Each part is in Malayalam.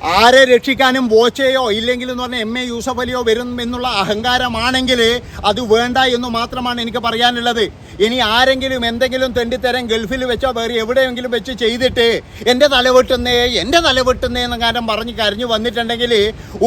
ആരെ രക്ഷിക്കാനും ബോച്ചയോ ഇല്ലെങ്കിൽ എന്ന് പറഞ്ഞാൽ എം എ യൂസഫ് അലിയോ വരും എന്നുള്ള അഹങ്കാരമാണെങ്കിൽ അത് വേണ്ട എന്ന് മാത്രമാണ് എനിക്ക് പറയാനുള്ളത്. ഇനി ആരെങ്കിലും എന്തെങ്കിലും തെണ്ടിത്തരം ഗൾഫിൽ വെച്ചോ വേറെ എവിടെയെങ്കിലും വെച്ച് ചെയ്തിട്ട് എന്റെ തലവെട്ടുന്നേ എന്റെ തലവെട്ടുന്നേ എന്ന കാര്യം പറഞ്ഞ് കരഞ്ഞു വന്നിട്ടുണ്ടെങ്കിൽ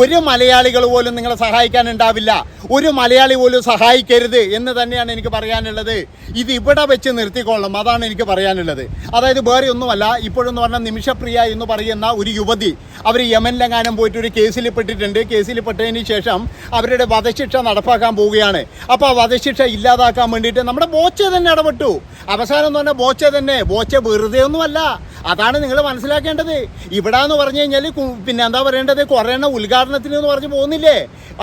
ഒരു മലയാളികൾ പോലും നിങ്ങളെ സഹായിക്കാനുണ്ടാവില്ല ഒരു മലയാളി പോലും സഹായിക്കരുത് എന്ന് തന്നെയാണ് എനിക്ക് പറയാനുള്ളത്. ഇത് ഇവിടെ വെച്ച് നിർത്തിക്കൊള്ളണം അതാണ് എനിക്ക് പറയാനുള്ളത്. അതായത് വേറെ ഒന്നുമല്ല ഇപ്പോഴെന്ന് പറഞ്ഞാൽ നിമിഷപ്രിയ എന്ന് പറയുന്ന ഒരു യുവതി അവർ യമനിലെങ്ങാനും പോയിട്ട് ഒരു കേസിൽ പെട്ടിട്ടുണ്ട്. കേസിൽ പെട്ടതിന് ശേഷം അവരുടെ വധശിക്ഷ നടപ്പാക്കാൻ പോവുകയാണ്. അപ്പോൾ ആ വധശിക്ഷ ഇല്ലാതാക്കാൻ വേണ്ടിയിട്ട് നമ്മുടെ ബോച്ച തന്നെ ഇടപെട്ടു. അവസാനം എന്ന് പറഞ്ഞാൽ ബോച്ച തന്നെ. ബോച്ച വെറുതെ ഒന്നുമല്ല. അതാണ് നിങ്ങൾ മനസ്സിലാക്കേണ്ടത്. ഇവിടെ എന്ന് പറഞ്ഞു കഴിഞ്ഞാൽ പിന്നെ എന്താ പറയേണ്ടത്? കുറേ എണ്ണം ഉദ്ഘാടനത്തിന് എന്ന് പറഞ്ഞ് പോകുന്നില്ലേ?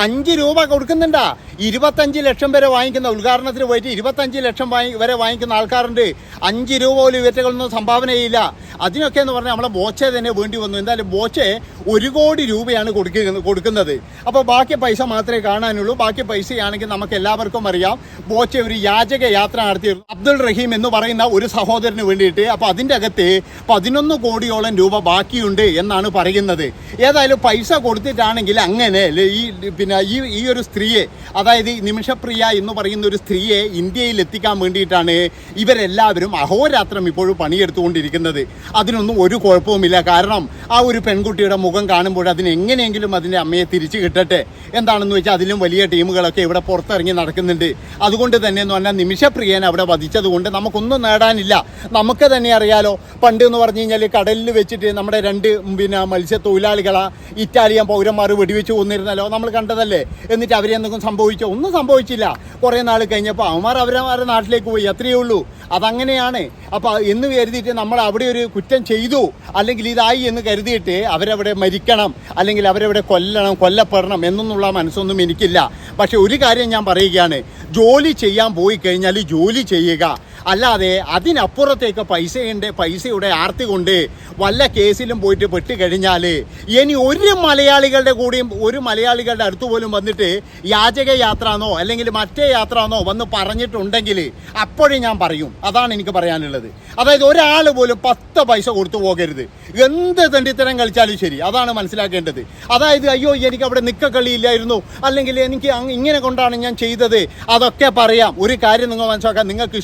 അഞ്ച് രൂപ കൊടുക്കുന്നുണ്ടാ. ഇരുപത്തഞ്ച് ലക്ഷം വരെ വാങ്ങിക്കുന്ന ഉദ്ഘാടനത്തിന് പോയിട്ട് ഇരുപത്തഞ്ച് ലക്ഷം വാങ്ങി വരെ വാങ്ങിക്കുന്ന ആൾക്കാരുണ്ട്. അഞ്ച് രൂപ പോലും ഇവറ്റകളൊന്നും സംഭാവന ചെയ്യില്ല അതിനൊക്കെ എന്ന് പറഞ്ഞാൽ നമ്മളെ ബോച്ചെ തന്നെ വേണ്ടി വന്നു. എന്തായാലും ബോച്ചെ ഒരു കോടി രൂപയാണ് കൊടുക്കുന്നത് കൊടുക്കുന്നത്. അപ്പോൾ ബാക്കി പൈസ മാത്രമേ കാണാനുള്ളൂ. ബാക്കി പൈസയാണെങ്കിൽ നമുക്ക് എല്ലാവർക്കും അറിയാം. ബോച്ചെ ഒരു യാചക യാത്ര നടത്തിയിരുന്നു അബ്ദുൾ റഹീം എന്ന് പറയുന്ന ഒരു സഹോദരന് വേണ്ടിയിട്ട്. അപ്പോൾ അതിന്റെ അകത്ത് പതിനൊന്ന് കോടിയോളം രൂപ ബാക്കിയുണ്ട് എന്നാണ് പറയുന്നത്. ഏതായാലും പൈസ കൊടുത്തിട്ടാണെങ്കിൽ അങ്ങനെ ഈ പിന്നെ ഈ ഈ ഒരു സ്ത്രീയെ അതായത് നിമിഷപ്രിയ എന്ന് പറയുന്ന ഒരു സ്ത്രീയെ ഇന്ത്യയിൽ എത്തിക്കാൻ വേണ്ടിയിട്ടാണ് ഇവരെല്ലാവരും അഹോരാത്രം ഇപ്പോഴും പണിയെടുത്തുകൊണ്ടിരിക്കുന്നത്. അതിനൊന്നും ഒരു കുഴപ്പവുമില്ല. കാരണം ആ ഒരു പെൺകുട്ടിയുടെ മുഖം കാണുമ്പോൾ അതിന് എങ്ങനെയെങ്കിലും അതിന്റെ അമ്മയെ തിരിച്ചു കിട്ടട്ടെ എന്താണെന്ന് വെച്ചാൽ അതിലും വലിയ ടീമുകളൊക്കെ ഇവിടെ പുറത്തിറങ്ങി നടക്കുന്നുണ്ട്. അതുകൊണ്ട് തന്നെ എന്ന് പറഞ്ഞാൽ നിമിഷപ്രിയൻ അവിടെ വധിച്ചത് കൊണ്ട് നമുക്കൊന്നും നേടാനില്ല. നമുക്ക് തന്നെ അറിയാലോ പണ്ട് എന്ന് പറഞ്ഞു കഴിഞ്ഞാൽ കടലിൽ വെച്ചിട്ട് നമ്മുടെ രണ്ട് പിന്നെ മത്സ്യത്തൊഴിലാളികളെ ഇറ്റാലിയൻ പൗരന്മാർ വെടിവെച്ച് കൊന്നിരുന്നല്ലോ നമ്മൾ കണ്ടതല്ലേ? എന്നിട്ട് അവരെന്തെങ്കിലും സംഭവിച്ചോ? ഒന്നും സംഭവിച്ചില്ല. കുറേ നാൾ കഴിഞ്ഞപ്പോൾ അവന്മാർ അവരവരുടെ നാട്ടിലേക്ക് പോയി അത്രയേ ഉള്ളൂ. അതങ്ങനെയാണ്. അപ്പോൾ എന്ന് കരുതിയിട്ട് നമ്മൾ അവിടെ ഒരു കുറ്റം ചെയ്തു. അല്ലെങ്കിൽ ഇതായി എന്ന് കരുതിയിട്ട് അവരവിടെ മരിക്കണം അല്ലെങ്കിൽ അവരവിടെ കൊല്ലണം കൊല്ലപ്പെടണം എന്നൊന്നുള്ള മനസ്സൊന്നും എനിക്കില്ല. പക്ഷേ ഒരു കാര്യം ഞാൻ പറയുകയാണ്. ജോലി ചെയ്യാൻ പോയി കഴിഞ്ഞാൽ ജോലി ചെയ്യുക. അല്ലാതെ അതിനപ്പുറത്തേക്ക് പൈസയുണ്ട് പൈസയുടെ ആർത്തി കൊണ്ട് വല്ല കേസിലും പോയിട്ട് പെട്ട് കഴിഞ്ഞാൽ ഇനി ഒരു മലയാളികളുടെ കൂടെയും ഒരു മലയാളികളുടെ അടുത്ത് പോലും വന്നിട്ട് യാചക യാത്രാന്നോ അല്ലെങ്കിൽ മറ്റേ യാത്രാന്നോ വന്ന് പറഞ്ഞിട്ടുണ്ടെങ്കിൽ അപ്പോഴേ ഞാൻ പറയും. അതാണ് എനിക്ക് പറയാനുള്ളത്. അതായത് ഒരാൾ പോലും പത്ത് പൈസ കൊടുത്തു പോകരുത്. എന്ത് തെണ്ടിത്തരം കളിച്ചാലും ശരി. അതാണ് മനസ്സിലാക്കേണ്ടത്. അതായത് അയ്യോ എനിക്ക് അവിടെ നിക്കക്കളിയില്ലായിരുന്നു അല്ലെങ്കിൽ എനിക്ക് ഇങ്ങനെ കൊണ്ടാണ് ഞാൻ ചെയ്തത്. അതൊക്കെ പറയാം. ഒരു കാര്യം നിങ്ങൾ മനസ്സിലാക്കാം നിങ്ങൾക്ക്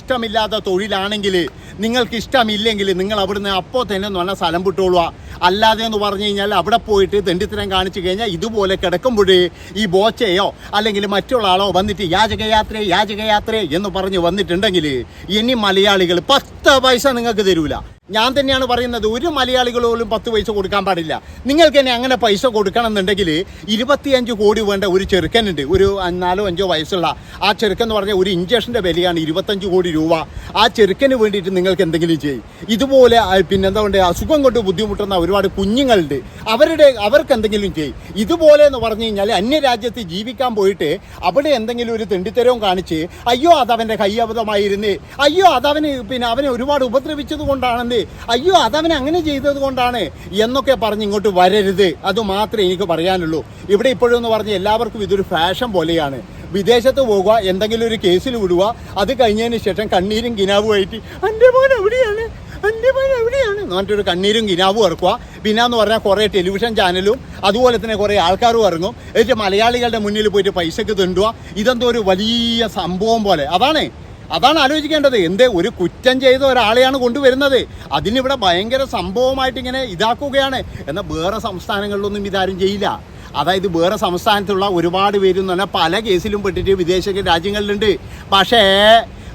ഇഷ്ടമില്ലാത്ത തൊഴിലാണെങ്കിൽ നിങ്ങൾക്ക് ഇഷ്ടമില്ലെങ്കിൽ നിങ്ങൾ അവിടുന്ന് അപ്പോൾ തന്നെ എന്ന് പറഞ്ഞാൽ സ്ഥലം വിട്ടോളുക. അല്ലാതെ എന്ന് പറഞ്ഞു കഴിഞ്ഞാൽ അവിടെ പോയിട്ട് തെണ്ടിത്തരം കാണിച്ചു കഴിഞ്ഞാൽ ഇതുപോലെ കിടക്കുമ്പോഴേ ഈ ബോച്ചയോ അല്ലെങ്കിൽ മറ്റുള്ള ആളോ വന്നിട്ട് യാചകയാത്രേ യാചകയാത്രേ എന്ന് പറഞ്ഞ് വന്നിട്ടുണ്ടെങ്കിൽ ഇനി മലയാളികൾ പത്ത് പൈസ നിങ്ങൾക്ക് തരൂല. ഞാൻ തന്നെയാണ് പറയുന്നത് ഒരു മലയാളികൾ പോലും പത്ത് പൈസ കൊടുക്കാൻ പാടില്ല. നിങ്ങൾക്ക് തന്നെ അങ്ങനെ പൈസ കൊടുക്കണം എന്നുണ്ടെങ്കിൽ ഇരുപത്തിയഞ്ച് കോടി വേണ്ട ഒരു ചെറുക്കനുണ്ട് ഒരു നാലോ അഞ്ചോ വയസ്സുള്ള. ആ ചെറുക്കൻ എന്ന് പറഞ്ഞാൽ ഒരു ഇഞ്ചക്ഷന്റെ വിലയാണ് ഇരുപത്തഞ്ച് കോടി രൂപ. ആ ചെറുക്കന് വേണ്ടിയിട്ട് നിങ്ങൾക്ക് എന്തെങ്കിലും ചെയ്യും. ഇതുപോലെ പിന്നെ പിന്നെന്താ പറയുക അസുഖം കൊണ്ട് ബുദ്ധിമുട്ടുന്ന ഒരുപാട് കുഞ്ഞുങ്ങളുണ്ട്. അവരുടെ അവർക്ക് എന്തെങ്കിലും ചെയ്യും. ഇതുപോലെ എന്ന് പറഞ്ഞു കഴിഞ്ഞാൽ അന്യരാജ്യത്ത് ജീവിക്കാൻ പോയിട്ട് അവിടെ എന്തെങ്കിലും ഒരു തെണ്ടിത്തരവും കാണിച്ച് അയ്യോ അതവന്റെ കയ്യബദ്ധമായിരുന്നേ അയ്യോ അതവന് പിന്നെ അവനെ ഒരുപാട് ഉപദ്രവിച്ചത് കൊണ്ടാണെന്ന് അയ്യോ അതവൻ അങ്ങനെ ചെയ്തത് കൊണ്ടാണ് എന്നൊക്കെ പറഞ്ഞ് ഇങ്ങോട്ട് വരരുത്. അത് മാത്രമേ എനിക്ക് പറയാനുള്ളൂ. ഇവിടെ ഇപ്പോഴും എന്ന് പറഞ്ഞ് എല്ലാവർക്കും ഇതൊരു ഫാഷൻ പോലെയാണ്. വിദേശത്ത് പോകുക എന്തെങ്കിലും ഒരു കേസിൽ വിടുക അത് കഴിഞ്ഞതിന് ശേഷം കണ്ണീരും കിനാവുമായിട്ട് എന്റെ മോൻ എവിടെയാണ് എന്റെ മോൻ എവിടെയാണ് എന്ന് പറഞ്ഞിട്ടൊരു കണ്ണീരും കിനാവും ഇറക്കുക. പിന്നെ എന്ന് പറഞ്ഞാൽ കുറേ ടെലിവിഷൻ ചാനലും അതുപോലെ തന്നെ കുറേ ആൾക്കാരും ഇറങ്ങും. എന്നിട്ട് മലയാളികളുടെ മുന്നിൽ പോയിട്ട് പൈസക്ക് തിണ്ടുക. ഇതെന്തോ ഒരു വലിയ സംഭവം പോലെ. അതാണ് അതാണ് ആലോചിക്കേണ്ടത്. എന്തേ ഒരു കുറ്റം ചെയ്ത ഒരാളെയാണ് കൊണ്ടുവരുന്നത്. അതിനിവിടെ ഭയങ്കര സംഭവമായിട്ട് ഇങ്ങനെ ഇതാക്കുകയാണ്. എന്നാൽ വേറെ സംസ്ഥാനങ്ങളിലൊന്നും ഇതാരും ചെയ്യില്ല. അതായത് വേറെ സംസ്ഥാനത്തുള്ള ഒരുപാട് പേര് എന്ന് പറഞ്ഞാൽ പല കേസിലും പെട്ടിട്ട് വിദേശ രാജ്യങ്ങളിലുണ്ട്. പക്ഷേ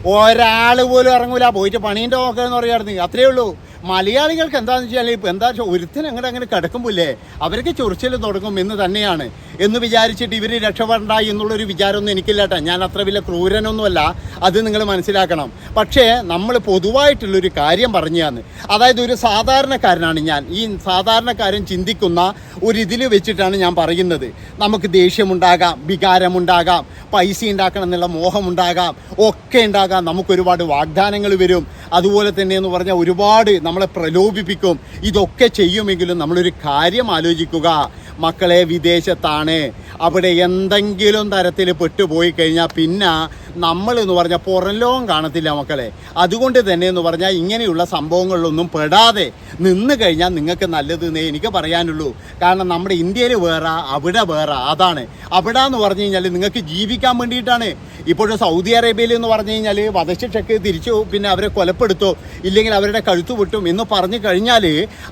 ഒരാൾ പോലും ഇറങ്ങൂല. പോയിട്ട് പണീന്റെ നോക്കുക പറയുമായിരുന്നു അത്രയേ ഉള്ളൂ. മലയാളികൾക്ക് എന്താണെന്ന് വെച്ചാൽ എന്താ വെച്ചാൽ ഒരുത്തിന് അങ്ങനെ അങ്ങനെ കിടക്കുമ്പോഴേ അവർക്ക് ചൊറിച്ചിൽ തുടങ്ങും എന്ന് തന്നെയാണ്. എന്ന് വിചാരിച്ചിട്ട് ഇവർ രക്ഷപ്പെടണ്ടായി എന്നുള്ളൊരു വിചാരമൊന്നും എനിക്കില്ല കേട്ടോ ഞാൻ അത്ര വലിയ ക്രൂരനൊന്നുമല്ല. അത് നിങ്ങൾ മനസ്സിലാക്കണം. പക്ഷേ നമ്മൾ പൊതുവായിട്ടുള്ളൊരു കാര്യം പറഞ്ഞാന്ന് അതായത് ഒരു സാധാരണക്കാരനാണ് ഞാൻ. ഈ സാധാരണക്കാരൻ ചിന്തിക്കുന്ന ഒരു വെച്ചിട്ടാണ് ഞാൻ പറയുന്നത്. നമുക്ക് ദേഷ്യമുണ്ടാകാം വികാരമുണ്ടാകാം പൈസ ഉണ്ടാക്കണം എന്നുള്ള മോഹമുണ്ടാകാം ഒക്കെ ഉണ്ടാകാം. നമുക്ക് ഒരുപാട് വാഗ്ദാനങ്ങൾ വരും. അതുപോലെ തന്നെ എന്ന് പറഞ്ഞാൽ ഒരുപാട് നമ്മളെ പ്രലോഭിപ്പിക്കും. ഇതൊക്കെ ചെയ്യുമെങ്കിലും നമ്മളൊരു കാര്യം ആലോചിക്കുക. മക്കളെ വിദേശത്താണ്. അവിടെ എന്തെങ്കിലും തരത്തിൽ പെട്ടുപോയി കഴിഞ്ഞാൽ പിന്നെ നമ്മൾ എന്ന് പറഞ്ഞാൽ പുറം ലോകം കാണത്തില്ല മക്കളെ. അതുകൊണ്ട് തന്നെ എന്ന് പറഞ്ഞാൽ ഇങ്ങനെയുള്ള സംഭവങ്ങളിലൊന്നും പെടാതെ നിന്ന് കഴിഞ്ഞാൽ നിങ്ങൾക്ക് നല്ലതെന്നേ എനിക്ക് പറയാനുള്ളൂ. കാരണം നമ്മുടെ ഇന്ത്യയിൽ വേറെ അവിടെ വേറെ അതാണ്. അവിടെ എന്ന് പറഞ്ഞു കഴിഞ്ഞാൽ നിങ്ങൾക്ക് ജീവിക്കാൻ വേണ്ടിയിട്ടാണ്. ഇപ്പോഴും സൗദി അറേബ്യയിൽ എന്ന് പറഞ്ഞു കഴിഞ്ഞാൽ വധശിക്ഷയ്ക്ക് തിരിച്ചു പിന്നെ അവരെ കൊലപ്പെടുത്തോ ഇല്ലെങ്കിൽ അവരുടെ കഴുത്തു വിട്ടും എന്ന് പറഞ്ഞു കഴിഞ്ഞാൽ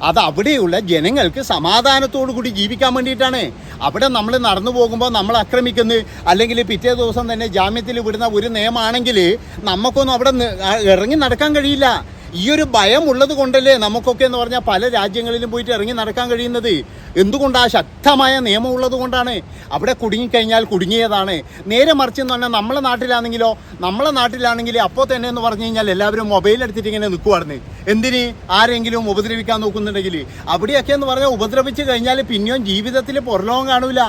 അത് അവിടെയുള്ള ജനങ്ങൾക്ക് സമാധാനത്തോടു കൂടി ജീവിക്കാൻ വേണ്ടിയിട്ടാണ്. അവിടെ നമ്മൾ നടന്നു പോകുമ്പോൾ നമ്മൾ ആക്രമിക്കുന്നു അല്ലെങ്കിൽ പിറ്റേ ദിവസം തന്നെ ജാമ്യത്തിൽ വിടുന്ന ഒരു നിയമമാണെങ്കിൽ നമുക്കൊന്നും അവിടെ ഇറങ്ങി നടക്കാൻ കഴിയില്ല. ഈ ഒരു ഭയം ഉള്ളത് കൊണ്ടല്ലേ നമുക്കൊക്കെ എന്ന് പറഞ്ഞാൽ പല രാജ്യങ്ങളിലും പോയിട്ട് ഇറങ്ങി നടക്കാൻ കഴിയുന്നത്. എന്തുകൊണ്ടാ ശക്തമായ നിയമം ഉള്ളത് കൊണ്ടാണ്? അവിടെ കുടുങ്ങിക്കഴിഞ്ഞാൽ കുടുങ്ങിയതാണ്. നേരെ മറിച്ച് എന്ന് പറഞ്ഞാൽ നമ്മളെ നാട്ടിലാണെങ്കിലോ നമ്മളെ നാട്ടിലാണെങ്കിൽ അപ്പോൾ തന്നെ എന്ന് പറഞ്ഞു കഴിഞ്ഞാൽ എല്ലാവരും മൊബൈൽ എടുത്തിട്ട് ഇങ്ങനെ നിൽക്കുവായിരുന്നു. എന്തിന്? ആരെങ്കിലും ഉപദ്രവിക്കാൻ നോക്കുന്നുണ്ടെങ്കിൽ. അവിടെയൊക്കെ എന്ന് പറഞ്ഞാൽ ഉപദ്രവിച്ച് കഴിഞ്ഞാൽ പിന്നെയും ജീവിതത്തിൽ പുറലോകം കാണൂല.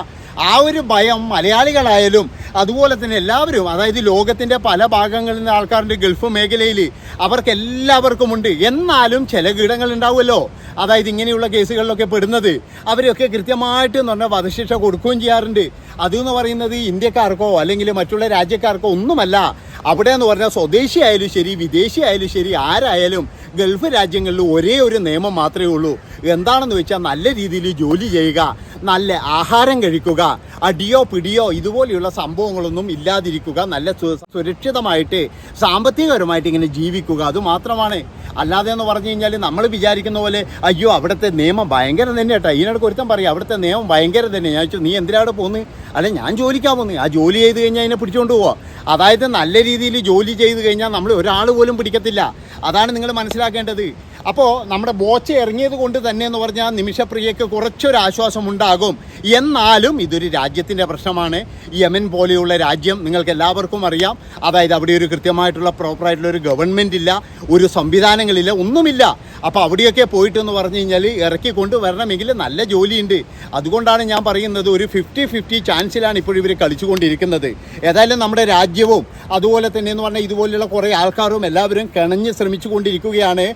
ആ ഒരു ഭയം മലയാളികളായാലും അതുപോലെ തന്നെ എല്ലാവരും അതായത് ലോകത്തിന്റെ പല ഭാഗങ്ങളിൽ നിന്ന് ആൾക്കാരുടെ ഗൾഫ് മേഖലയിൽ അവർക്ക് എല്ലാവർക്കും ഉണ്ട്. എന്നാലും ചില കീടങ്ങൾ ഉണ്ടാവുമല്ലോ. അതായത് ഇങ്ങനെയുള്ള കേസുകളിലൊക്കെ പെടുന്നത്. അവരൊക്കെ കൃത്യമായിട്ട് എന്ന് പറഞ്ഞാൽ വധശിക്ഷ കൊടുക്കുകയും ചെയ്യാറുണ്ട്. അതെന്ന് പറയുന്നത് ഇന്ത്യക്കാർക്കോ അല്ലെങ്കിൽ മറ്റുള്ള രാജ്യക്കാർക്കോ ഒന്നുമല്ല. അവിടെ എന്ന് പറഞ്ഞാൽ സ്വദേശിയായാലും ശരി വിദേശിയായാലും ശരി ആരായാലും ഗൾഫ് രാജ്യങ്ങളിൽ ഒരേ ഒരു നിയമം മാത്രമേ ഉള്ളൂ. എന്താണെന്ന് വെച്ചാൽ നല്ല രീതിയിൽ ജോലി ചെയ്യുക. നല്ല ആഹാരം കഴിക്കുക അടിയോ പിടിയോ ഇതുപോലെയുള്ള സംഭവങ്ങളൊന്നും ഇല്ലാതിരിക്കുക നല്ല സുരക്ഷിതമായിട്ട് സാമ്പത്തികപരമായിട്ട് ഇങ്ങനെ ജീവിക്കുക. അതുമാത്രമാണ് അല്ലാതെ എന്ന് പറഞ്ഞു കഴിഞ്ഞാൽ നമ്മൾ വിചാരിക്കുന്ന പോലെ അയ്യോ അവിടുത്തെ നിയമം ഭയങ്കര തന്നെ കേട്ടോ. ഇതിനിടക്ക് ഒരുത്തം പറയും അവിടുത്തെ നിയമം ഭയങ്കര തന്നെ. ഞാൻ ചോദിച്ചു നീ എന്തിനാണ് പോകുന്നത് അല്ലെ ഞാൻ ജോലിക്കാ പോകുന്നത് ആ ജോലി ചെയ്ത് കഴിഞ്ഞാൽ അതിനെ പിടിച്ചുകൊണ്ട് പോവാ. അതായത് നല്ല രീതിയിൽ ജോലി ചെയ്ത് കഴിഞ്ഞാൽ നമ്മൾ ഒരാൾ പോലും പിടിക്കത്തില്ല. അതാണ് നിങ്ങൾ മനസ്സിലാക്കേണ്ടത്. അപ്പോൾ നമ്മുടെ ബോച്ച ഇറങ്ങിയത് കൊണ്ട് തന്നെ എന്ന് പറഞ്ഞാൽ നിമിഷപ്രിയയ്ക്ക് കുറച്ചൊരു ആശ്വാസം ഉണ്ടാകും. എന്നാലും ഇതൊരു രാജ്യത്തിന്റെ പ്രശ്നമാണ്. യമൻ പോലെയുള്ള രാജ്യം നിങ്ങൾക്ക് എല്ലാവർക്കും അറിയാം. അതായത് അവിടെ ഒരു കൃത്യമായിട്ടുള്ള പ്രോപ്പറായിട്ടുള്ള ഒരു ഗവൺമെന്റ് ഇല്ല ഒരു സംവിധാനങ്ങളില്ല ഒന്നുമില്ല. അപ്പോൾ അവിടെയൊക്കെ പോയിട്ടെന്ന് പറഞ്ഞു കഴിഞ്ഞാൽ ഇറക്കി കൊണ്ടുവരണമെങ്കിൽ നല്ല ജോലിയുണ്ട്. അതുകൊണ്ടാണ് ഞാൻ പറയുന്നത് ഒരു ഫിഫ്റ്റി ഫിഫ്റ്റി ചാൻസിലാണ് ഇപ്പോൾ ഇവർ കളിച്ചുകൊണ്ടിരിക്കുന്നത്. ഏതായാലും നമ്മുടെ രാജ്യവും അതുപോലെ തന്നെ എന്ന് പറഞ്ഞാൽ ഇതുപോലെയുള്ള കുറേ ആൾക്കാരും എല്ലാവരും കിണഞ്ഞ് ശ്രമിച്ചുകൊണ്ടിരിക്കുകയാണ്.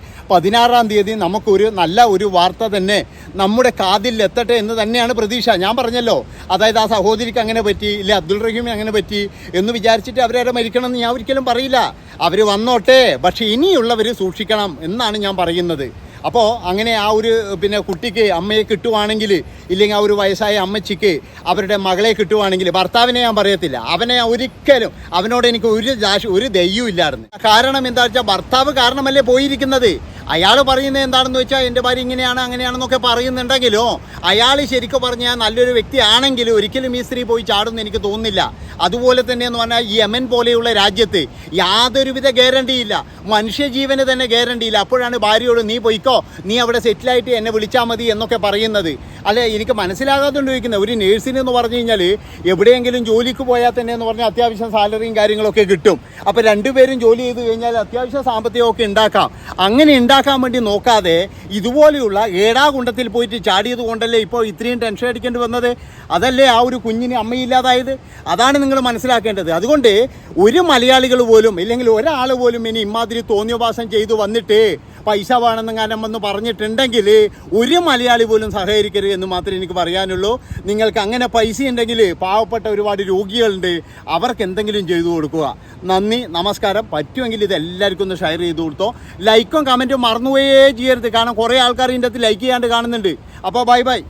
പതിനാറാം തീയതി നമുക്കൊരു നല്ല ഒരു വാർത്ത തന്നെ നമ്മുടെ കാതിൽ എത്തട്ടെ എന്ന് തന്നെയാണ് പ്രതീക്ഷ. ഞാൻ പറഞ്ഞല്ലോ അതായത് ആ സഹോദരിക്ക് അങ്ങനെ പറ്റി ഇല്ല അബ്ദുൾ റഹീമിന് അങ്ങനെ പറ്റി എന്ന് വിചാരിച്ചിട്ട് അവരവരെ മരിക്കണം എന്ന് ഞാൻ ഒരിക്കലും പറയില്ല. അവർ വന്നോട്ടെ പക്ഷേ ഇനിയുള്ളവർ സൂക്ഷിക്കണം എന്നാണ് ഞാൻ പറയുന്നത്. അപ്പോൾ അങ്ങനെ ആ ഒരു പിന്നെ കുട്ടിക്ക് അമ്മയെ കിട്ടുവാണെങ്കിൽ ഇല്ലെങ്കിൽ ആ ഒരു വയസ്സായ അമ്മച്ചിക്ക് അവരുടെ മകളെ കിട്ടുവാണെങ്കിൽ ഭർത്താവിനെ ഞാൻ പറയത്തില്ല. അവനെ ഒരിക്കലും അവനോട് എനിക്ക് ഒരു ദാശ ഒരു ദയ്യവും ഇല്ലായിരുന്നു. കാരണം എന്താ വെച്ചാൽ ഭർത്താവ് കാരണമല്ലേ പോയിരിക്കുന്നത്? അയാൾ പറയുന്നത് എന്താണെന്ന് വെച്ചാൽ എന്റെ ഭാര്യ ഇങ്ങനെയാണ് അങ്ങനെയാണെന്നൊക്കെ പറയുന്നുണ്ടെങ്കിലോ അയാൾ ശരിക്കും പറഞ്ഞാൽ നല്ലൊരു വ്യക്തിയാണെങ്കിൽ ഒരിക്കലും ഈ സ്ത്രീ പോയി ചാടുമെന്ന് എനിക്ക് തോന്നുന്നില്ല. അതുപോലെ തന്നെ എന്ന് പറഞ്ഞാൽ യമൻ പോലെയുള്ള രാജ്യത്ത് യാതൊരുവിധ ഗ്യാരണ്ടിയില്ല മനുഷ്യജീവന് തന്നെ ഗ്യാരണ്ടിയില്ല അപ്പോഴാണ് ഭാര്യയോട് നീ പോയിക്കോ നീ അവിടെ സെറ്റിലായിട്ട് എന്നെ വിളിച്ചാൽ മതി എന്നൊക്കെ പറയുന്നത്. അല്ലെ എനിക്ക് മനസ്സിലാകാതുകൊണ്ട് ചോദിക്കുന്നത് ഒരു നേഴ്സിന് എന്ന് പറഞ്ഞു കഴിഞ്ഞാൽ എവിടെയെങ്കിലും ജോലിക്ക് പോയാൽ തന്നെ എന്ന് പറഞ്ഞാൽ അത്യാവശ്യം സാലറിയും കാര്യങ്ങളൊക്കെ കിട്ടും. അപ്പോൾ രണ്ടുപേരും ജോലി ചെയ്ത് കഴിഞ്ഞാൽ അത്യാവശ്യം സാമ്പത്തികമൊക്കെ ഉണ്ടാക്കാം. അങ്ങനെ ഉണ്ടാക്കാൻ വേണ്ടി നോക്കാതെ ഇതുപോലെയുള്ള ഏടാകുണ്ടത്തിൽ പോയിട്ട് ചാടിയത് കൊണ്ടല്ലേ ഇപ്പോൾ ഇത്രയും ടെൻഷൻ അടിക്കേണ്ടി വന്നത്? അതല്ലേ ആ ഒരു കുഞ്ഞിന് അമ്മയില്ലാതായത്? അതാണ് നിങ്ങൾ മനസ്സിലാക്കേണ്ടത്. അതുകൊണ്ട് ഒരു മലയാളികൾ പോലും ഇല്ലെങ്കിൽ ഒരാൾ പോലും ഇനി ഇമാതിരി തോന്നിയോപാസം ചെയ്തു വന്നിട്ട് പൈസ വേണമെന്നെങ്ങാനും വന്ന് പറഞ്ഞിട്ടുണ്ടെങ്കിൽ ഒരു മലയാളി പോലും സഹകരിക്കരുത് എന്ന് മാത്രമേ എനിക്ക് പറയാനുള്ളൂ. നിങ്ങൾക്ക് അങ്ങനെ പൈസ ഉണ്ടെങ്കിൽ പാവപ്പെട്ട ഒരുപാട് രോഗികളുണ്ട്. അവർക്ക് എന്തെങ്കിലും ചെയ്തു കൊടുക്കുക. നന്ദി നമസ്കാരം. പറ്റുമെങ്കിൽ ഇത് എല്ലാവർക്കും ഒന്ന് ഷെയർ ചെയ്ത് കൊടുത്തോ. ലൈക്കും കമന്റും മറന്നുപോയേ ചെയ്യരുത്. കാരണം കുറേ ആൾക്കാർ ഇതിന്റെ അകത്ത് ലൈക്ക് ചെയ്യാണ്ട് കാണുന്നുണ്ട്. അപ്പോൾ ബൈ ബൈ